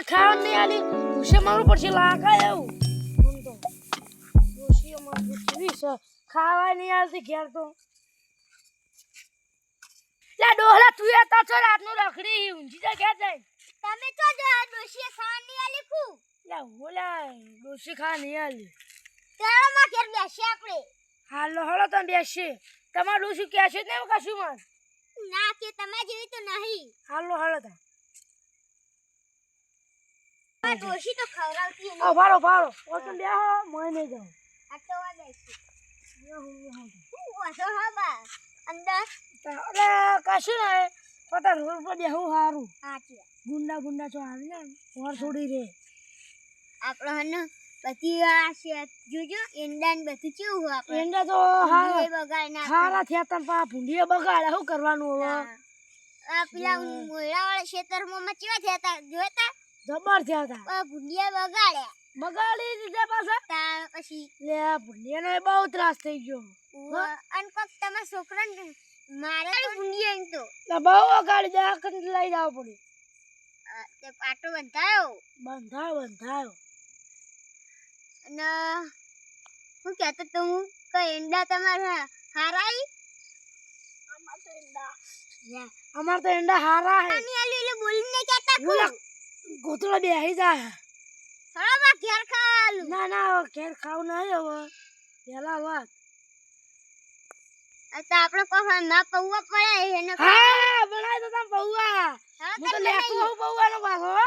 ડોશીએ ખાવાનું નહીં આલી. ભૂસે મારું પડશે લાગે એવું. મને ડોશીએ મારું છે. ખાવા નહીં આલતી ઘેર તો. લે ડોહલા તું એ તા છો રાતનું રખડી ઊંઘી જા ઘેર જાય તમે તો જો આ ડોશીએ ખાવાની આલી ખુ લે ઓલા ડોશી ખા નહીં આલી. તેરામાં ઘેર બેસી આપણે. હાલો હળો તમે બેસી. તમારું શું કહેશે ને નહીં કશું મન ના કે જેવી તો નહીં. હાલો આ ડોશી તો ખવડાવતી આ ભાડો ભાડો બે હો મોય નહીં જાઉં આ તો આ બેસી હું વાસો હા અંદર. અરે કશું નહીં. પતા રોડ પર બેહું સારું હાચી ગુંડા ગુંડા છો આવી ને ઓર છોડી રે આપણો હન બધી આ છે જોજો ઈંડા ને બધું કેવું હોય આપણે. એંડા તો હારા બગાડ ના હારા થયા તમ પા ભૂંડીએ બગાડે. શું કરવાનું હવે? આ પેલા મોયડા વાળા ખેતરમાં માં મચવા થયા તા? જોતા જબર થયા હતા. ભૂંડિયા બગાડ્યા. બગાડી દીધા પાછા? તાર પછી લે ભૂંડીને બહુ ત્રાસ થઈ ગયો. અને કોક તમારા છોકરાને મારે તો ભૂંડિયા એમ તો. લે બહુ બગાડી દે આખત લઈ જવું પડ્યું તે પાટો બંધાયો? બંધાયો બંધાયો. અને હું કહેતો તો હું કે ઈંડા તમારા હારાઈ? અમાર તો એંડા હારા હે. અને એલી બોલીને કહેતા ઓલા ગોતળો બેહી જા. થોડા માં ઘેર ખાવાનું. ના ના ઘેર ખાવું નહીં હવે. પેલા વાત. અચ્છા આપણે કોઈ ના પૌવા પડે એને હા બનાવી તો તમ પૌવા. હું તો તો લેતો બનાવી. પૌવાનો પાછો હો.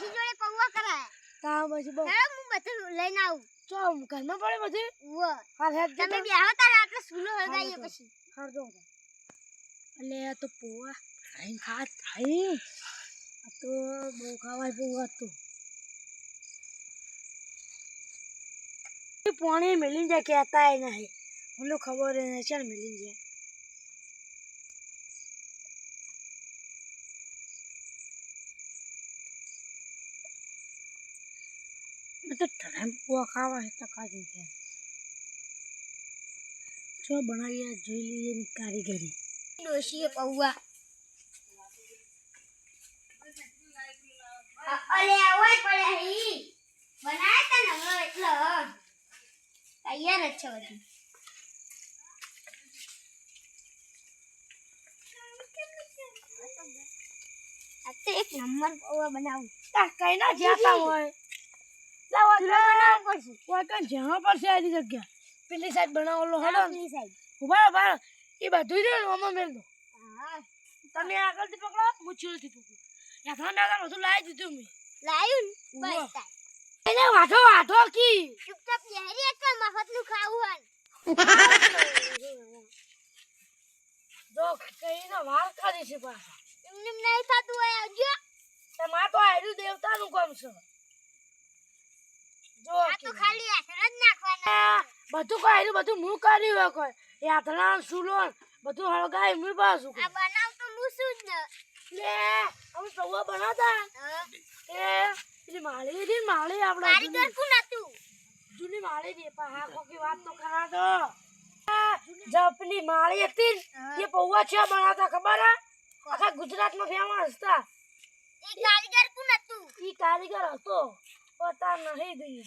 જોડે પૌવા કરાય. તાવ પછી બહુ. હું બધું લઈને આવું. ચો ઘરમાં પડે હેડ તમે તારે સૂલો પછી. હાર એટલે તો પૌવા. ખાઈ ખા ખાઈ આ તો બહુ ખાવાય પૌવા તો પાણી મિલી જાય કહેતા નહીં મને ખબર નહીં છે ને મિલી જાય મેં તો ઠરામ પૌવા ખાવા છે તો ખાધી છે જો બનાવીએ જોઈ લઈએ એની કારીગરી ડોશીએ પૌવા અલે હોય પડે હી બનાય તા નવરો એટલો તૈયાર જ છે બધું. આ તો એક નંબર પૌવા બનાવું. તા કઈ ના જાતા હોય. લાવો બનાવ પડશે. કોઈ કઈ જ્યાં પડશે આની જગ્યા. પેલી સાઈડ બનાવેલો હડો પેલી સાઈડ ઊભા ઊભા એ બધું જ ઓમાં મેલ દો. તમે આગળથી પકડો હું છેડથી પકડું. યાથા મેં બધું લાવી દીધું મેં લાયું ને બસ એને વાઢો વાઢો કી ચૂપચાપ બેહરી એક મફતનું ખાવું હન જો કઈ વાર કાઢી છે પાછા એમને નહીં થતું હોય આવજો તમાર તો આયરું દેવતાનું કામ છે જો આ તો ખાલી આસરા જ નાખવાના બધું કાયરું બધું હું કર્યું હોય કોઈ સુલોન બધું હળગાય હું પાછું આ બનાવ તો હું શું જ ને લે અમે પૌવા બનાવતા? એ પેલી માળી માળી આપણે કારીગર કોણ હતું? જૂની માળી હતી પણ હા કોકી વાત તો ખરા તો. આ જો પેલી માળી હતી એ પૌવા છે બનાવતા ખબર હે? આખા ગુજરાતમાં ફેમસ હતા. એ કારીગર કોણ હતું? ઈ કારીગર હતો. પતા નહીં દઈએ.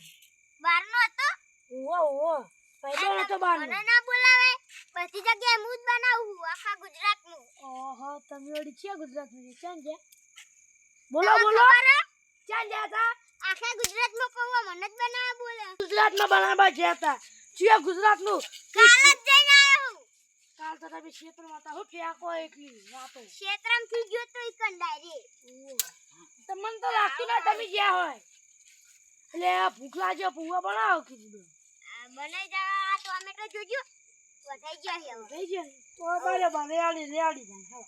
બહારનો હતો? ઓવો ઓવો પહેલો તો બારનો મને ના બોલાવે. બધી જગ્યાએ હું જ બનાવું આખા ગુજરાતનું. ઓહો તમે ઓડી છે ગુજરાતમાં ક્યાં ગયા? બોલો બોલો? ક્યાં ગયા હતા? આખા ગુજરાતમાં પૌવા મને જ બનાવવા બોલે ગુજરાતમાં બનાવવા ગયા હતા. છીએ ગુજરાતનું? કાલ જ જઈને આવ્યો હું. કાલ તો તમે ક્ષેત્રમાં હતા. હું ફેંકો એકલી વાતો. ક્ષેત્રમથી ગયો તો એક કંડાઈ રે તમને તો લાગતું ના તમે ગયા હોય. એટલે ભૂખ લાગે પૂવા બનાવો કીધું. આ જા ટોમેટો જોજો. વધાઈ ગયા છે ગયા તો બારે બારે રેડી જાય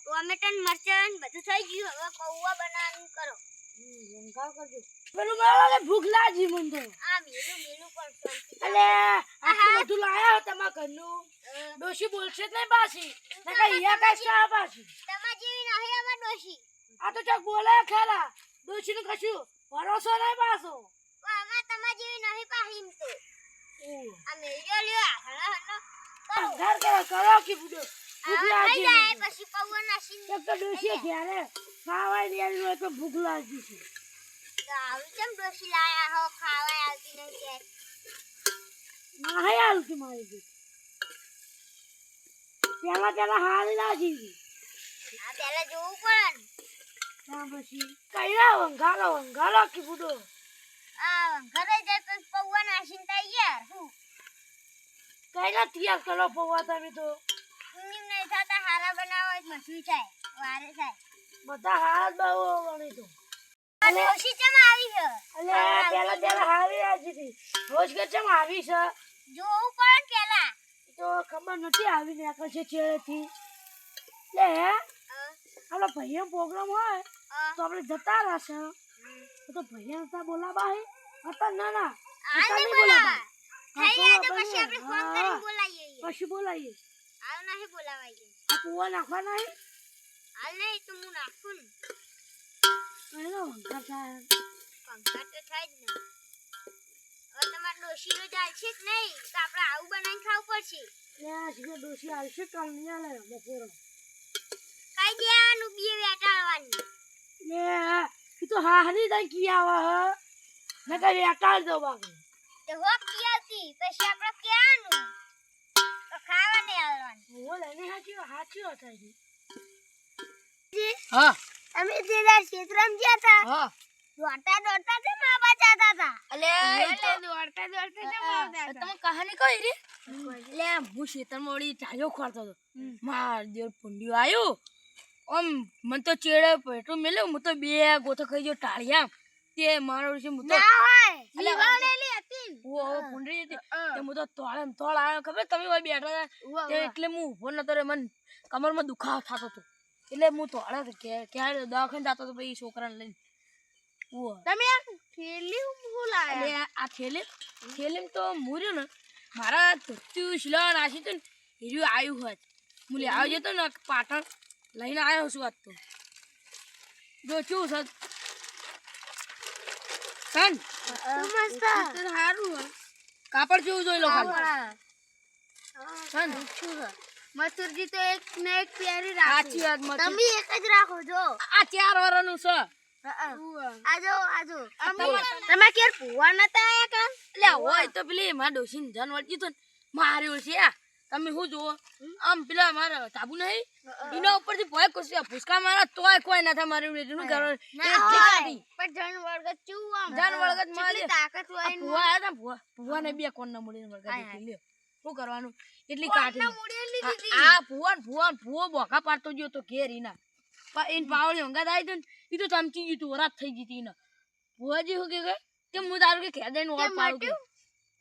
ટોમેટો ને મરચાં બધું થઈ ગયું. હવે પૌવા બનાવવાનું કરો. હમ, ગાવ કરજો. પેલું મારા ભૂખ લાગી મન. તો આ મેલું મેલું પણ શાંતિ. એટલે બધું લાયા તમારા ઘરનું. ડોશી બોલશે જ નહીં પાછી. નકર અહીંયા કાંઈ ચા પાછી. તમાર જેવી નહીં અમાર ડોશી. આ તો ચક બોલે ખરા ડોશીનું કશું ભરોસો નહીં પાછો. અમાર તમાર જેવી નહીં પાહી તો. મેલ્યો લ્યો આ હળો હળો ઘર કરો કરો કે બુડો પછી પૌવા નાખીને એક તો ડોશીએ ઘેરે ખાવાય નહીં આવી હોય તો ભૂખ લાગી છે. આવી કેમ ડોશી લાયા હો? ખાવા આવતી નહીં કે. ના હે આવતી મારી ગઈ પેલા પેલા હાલ લાગી આ પેલા જોવું પડે ને. ત્યાં પછી કઈ વંગાલો વંગાલો કે બુડો આ ઘરે જાય તો પૌવા નાસીને તૈયાર હું કઈ ના તૈયાર કરો પૌવા તમે તો. ઊંઘી નહીં થતા હારા બનાવો જ મસું થાય વારે થાય. બધા હાથ બહુ વણી તો. આ ડોશી ચમ આવી છે? અને પેલા પેલા હારી આવી હતી. રોજ કે ચમ આવી છે? જોવું પડે ને પેલા. તો ખબર નથી આવી ને આકલ છે ચેડેથી. લે આપણા ભાઈઓ પ્રોગ્રામ હોય તો આપણે જતા રહેશે. તો ભૈયા હતા બોલાવા હે? હતા ના ના. હતા નહીં બોલાવા. થઈ જાય તો પછી આપણે ફોન. કરીને બોલાવીએ પછી બોલાવીએ. હાલ નહીં બોલાવાઈએ. આ કુવા નાખવાના હે? હાલ નહીં તો હું નાખું ને. એનો વંકાર થાય. પંખા તો થાય જ ને. હવે તમારે ડોશીનો ચાલશે જ નહીં? તો આપણે આવું બનાવીને ખાવું પડશે. લે ડોશી આવશે કાલ નહીં આલે બપોરે. કઈ દેવાનું બે વેટાળવાની. લે તો હારી દઈ કી આવા હ? ને કઈ અટાળ દો બાકી તો કી આવતી પછી આપણે ક્યાંનું? તો ખાવા ને આવવાનું. બોલ લઈને હાચી હાચી થાય હા. અમે તેના ક્ષેત્રમ ગયા હતા હા. દોડતા દોડતા તે. મા બચાતા હતા અલે દોડતા દોડતા તમે કહાની કહી રે? લે હું ખેતરમાં મોડી ચાયો ખોરતો હતો. માર દેવ પુંડિયો આવ્યો આમ મને તો ચેડે પેટું મેલે હું તો બે ગોથો ખાઈ ગયો ટાળિયા. તે મારો છે હું તો ના હોય અલે, હતી ઓ ઓ પુંડરી હતી. તે હું તો તોળે તોળ આવ્યો ખબર તમે ઓય બેઠા હતા? એટલે હું ઊભો નતો રે મને કમરમાં દુખાવો થતો હતો. એટલે હું તોળે ક્યારે દવાખાને જતો હતો પછી છોકરાને લઈને. ઓ તમે આ થેલી હું એટલે આ- આ થેલી તો મૂર્યો ને મારા ધોતું શિલા નાસી તો ને હીર્યું આવ્યું હોત. હું લે આવી જતો ને પાટણ. લઈને આવ્યો છું આજ તો. જો શું કન મસ્ત સારું કાપડ જેવું જોઈ લો કન મથુરજી તો એક ને એક પ્યારી મત તમે એક જ રાખો જો. આ ચાર વરનું છે. આજો આજો તમે કેર પુવા નતા આયા કામ એટલે હોય તો પેલી મારા ડોસીને જન વળગી તો ને માર્યો છે. આ તમે શું જુઓ? આમ પેલા મારા ટાબુ નહીં? એના ઉપરથી ભય કુસ્યા ભૂસકા મારા તોય કોઈ ના થાય મારી કરવાનું એ પણ જણ વર્ગ ચું આમ? જન વળગત મારી. તાકાત હોય ભૂવા આયા તા ને ભૂવા. ને બે કોણના મૂડીને વળગા દીધી. લ્યો. શું કરવાનું? એટલી કાઢી આ- ભૂવા ને ભૂવા ભૂવો બોકા પાડતો ગયો તો ઘેર એના એન પાવડી હંગાત આવી હતી ને એ તો ચમકી ગયું હતું વરાત થઈ ગઈ હતી એને ભૂવાજી શું કે કે? હું તારું કે ખેદે નું ઓર પાડું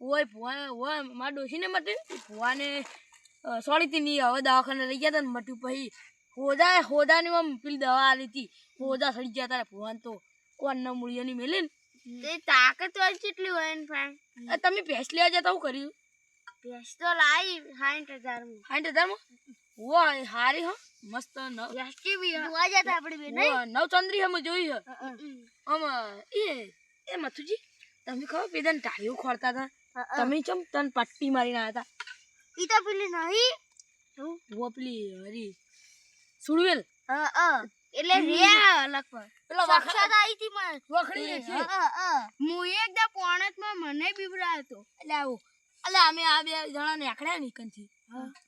ઓય ભુવા ઓય મારા ડોશીને મટ્યું ભુવાને સોળી તી નહીં હવે દવાખાને લઈ ગયા તા ને મટ્યું પછી હોદા હોદાની આમ પેલી દવા આવી હતી હોદા સડી ગયા તા ભુવાન તો કોણના મૂળિયાની મેલે ને? તે તાકાત હોય કેટલી હોય ને ફાઈન તમે ભેંસ લેવા જતા હું કર્યું? ભેંસ તો લાવી સાઠ હજારમાં. હજારમાં? ઓ હારી હો મસ્ત નવ ભેંસ કેવી જોવા જતા આપણે બે જોઈ આમ એ એ મથુજી તમે ખબર પેદાને ટાળીઓ ખોરતા હતા તમે ચમ તન પટ્ટી મારીને આવ્યા હતા ઈ તો પેલી નહીં. હું પેલી હરી. સુડવેલ એટલે રિયા અલગ પર. પેલો વખત આવી હતી મને વખડી છે. હું એકદમ પોણતમાં મને બીવડાયો હતો એટલે આવું. એટલે અમે આ બે જણા ને આકડ્યા નીકળથી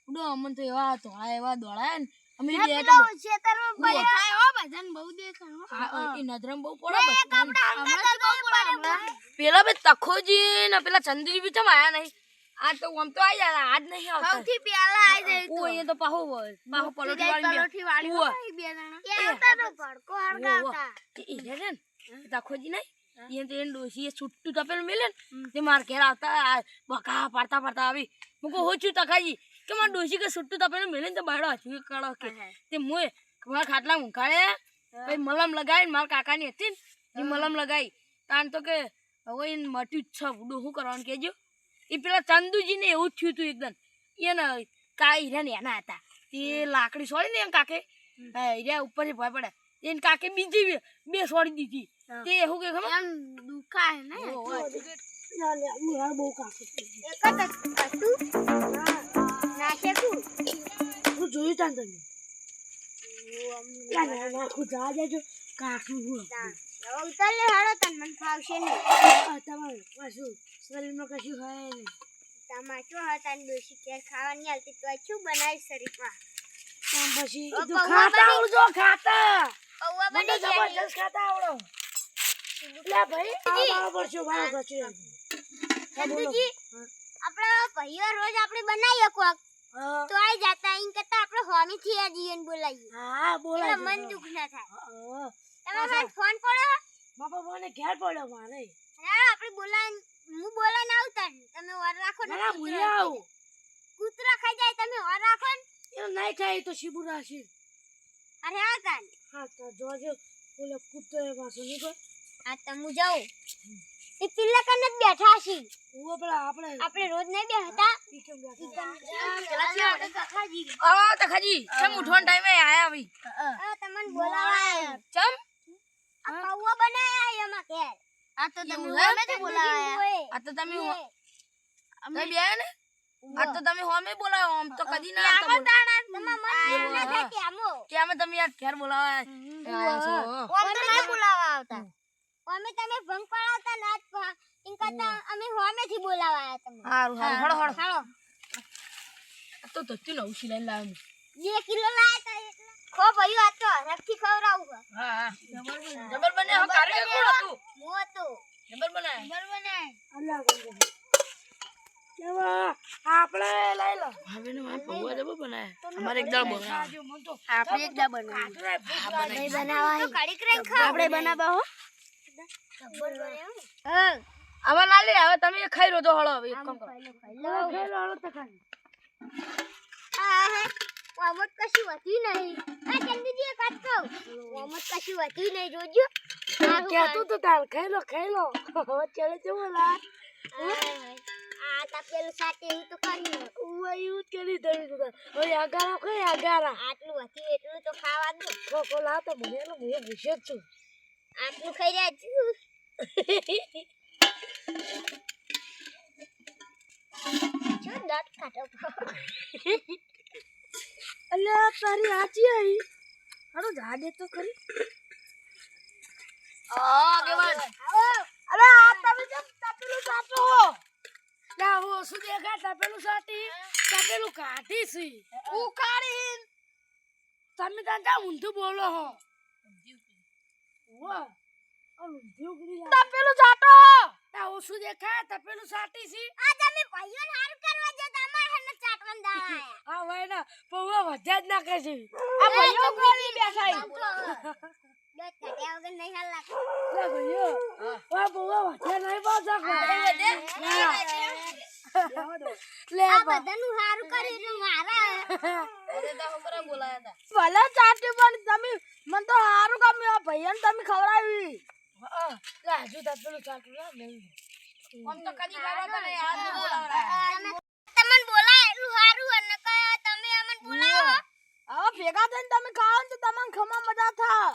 ઉડો અમન તો એવા હતો આ એવા દોડાયા ને. અમે બે તો ખેતરમાં દેખાય હો બધાને બહુ દેખાય આ- એ નજરમ બહુ પડે બધાને. હમણાં પેલા બે તખોજી ને પેલા ચંદ્રી બી ચમ આયા નહીં. આ તો આમ તો આઈ જાય આજ નહીં આવતા. સૌથી પહેલા આઈ જાય તો ઓય તો પાહો પાહો પલોઠી વાળી પલોઠી વાળી હોય બે જણા. એ હતા તો ભડકો હરગાવતા એ એ છે ને તખોજી નહીં? એ તો એને ડોશી એ છૂટું તપેલ મેલે ને તે માર ઘેર આવતા બકા પાડતા પાડતા આવી. મુકો કહું હોચું તકાજી કે મારા ડોશી કે છૂટું તપેલું મેલે ને તો બાયડો હચવી કાળો કે. તે મોય મારા ખાટલા ઊંઘાડે પછી મલમ લગાવી મારા કાકાની હતી ને એ મલમ લગાવી. તાન તો કે હવે એને મટ્યું જ છે બુડું શું કરવાનું કહેજો. એ પેલા ચંદુજીને એવું થયું હતું એકદમ. એને કા હીરા એના હતા. તે લાકડી સોળી ને એમ કાકે હા હીરા ઉપરથી ભય પડે એને કાકે બીજી બે- સોડી સોળી દીધી. તે એવું કે ખબર? દુખાય ને. બહુ કાકે એક જ હતું નાખે તું જોયું તા તમે નાખું જવા દેજો કાકું હું લે હાડો તને મને ફાવશે નહીં તમારે પાછું શરીરમાં કશું હોય નહીં તમારે શું હતા ને ડોશી ઘેર ખાવાની હાલતી તો શું બનાવી શરીરમાં આમ પછી ખાતા આવડજો ખાતા પૌવા બની ગયા જબરજસ્ત ખાતા આવડો લે ભાઈ પડશે મારો આપણે રોજ આપણે બનાવીએ કોક તો આઈ જાતા એમ કરતા આપણે હોમી થી આ જીવન બોલાવીએ હા એટલે મન દુખ ના થાય. તમે મને ફોન પડો બાપા મને ઘેર પડો મારે. હા આપણે બોલાય હું બોલાને આવતા તમે ઓર રાખો ને ના ના કૂતરો મુએ આવું. ખાઈ જાય તમે ઓર રાખો ને? એ નહીં ખાય તો શિબુ રાશી અરે આ કાન હા તો જોજો બોલે કૂદતો એ પાછો નીકળ આ તો હું જાઉં. એ પિલ્લા કને જ બેઠા છીએ હું પેલા આપણે આપણે રોજ નહીં બેહતા. ઈ કેમ બેઠા? આ તખાજી કેમ ઉઠવાનો ટાઈમે આયા ભાઈ તમને બોલાવા ચમ? આ પૌવા બનાયા એમાં ઘેર. આ તો તમે તમે બોલાયા આ તો તમે હો- બે ને? આ તો તમે હોમે બોલાવો આમ તો કદી ના આવતા બોલ- તમારા મન એવું ના થાય કે આમો. તમે યાર ઘેર બોલાવા આયા. છો. ઓમ તો નહીં બોલાવા આવતા. અમે તમે ભંગ પડાવતા ના જ પા ઇન કરતા અમે હોમેથી બોલાવા આયા તમને. હારું હારું હળો હળો. હાલો આ તો તું નવ સિલાઈ લાવ્યો બે કિલો લાયા તા એટલે. ખો ભાઈ આ તો રખી ખવડાવું હા હા. જબર બને. હા. કારીગર કોણ હતું? હું હતું. જબર બને. જબર બને. અલ્લાહ ગંગા. આપણે લઈ લો ભાભી ને મારે પૌવા જબર બનાયા. અમારે એક દાળ તો આપણે એક દાળ બનાવી. આપણે. બનાવા. ખાવ આપણે બનાવવા હા. હવે ના લે હવે તમે ખાઈ લો તો હળો હવે એક કામ કરો લો, હળો તો ખાઈ. આ ઓમત કશું હતી નહીં આ ચંદુજી એક વાત કહું ઓમત કશું હતી નહીં જોજો કહેતું તો તાર ખાઈ લો ખાઈ લો ચલે છે બોલા આ તા પેલું સાથે એવું તો કરી ઉવા એવું જ કરી દઉં તો ઓય આગારા કઈ આગારા આટલું હતું એટલું તો ખાવાનું ખોખો લાવતા મને એનો હું વિશે જ છું આટલું ખાઈ રહ્યા છું જો દાંત કાઢો અલ્યા તારી આચી આવી હાલો જાડે તો ખરી હા કેવાન અરે આ તમે જેમ તપેલું સાચો ના હો શું દેખા તપેલું સાટી તપેલું કાઢી સી ઉકાળીન તમે ત્યાં ઊંધું બોલો હો વાહ તપેલું સાટો! લા ઓછું દેખાય? દેખા તપેલું સાટી છે આ તમે ભાઈઓને હારું કરવા જતા તમાર હેને ચાટવાન દાવા હા ભાઈ ના પૌવા વધ્યા જ નાખે છે. આ ભાઈઓ કોની બેઠા દોત કાઢ્યા વગર નહીં હાલ લાગે લા ભાઈઓ વાહ પૌવા વધ્યા નહીં પાછા. લે આ બધાનું હારું કર્યું એટલે મારા ભલે ચાટી પણ તમે મને તો સારું ગમ્યું. આ ભાઈઓને તમે ખવડાવી. લે હજુ પેલું ચાટું ના મેળવી આમ તો કદી ખાવા તો નહીં તમને બોલાય એટલું હારું અને તમે અમને બોલાવો. હવે ભેગા થઈને તમે ખાઓ તો તમને ખમા મજા થા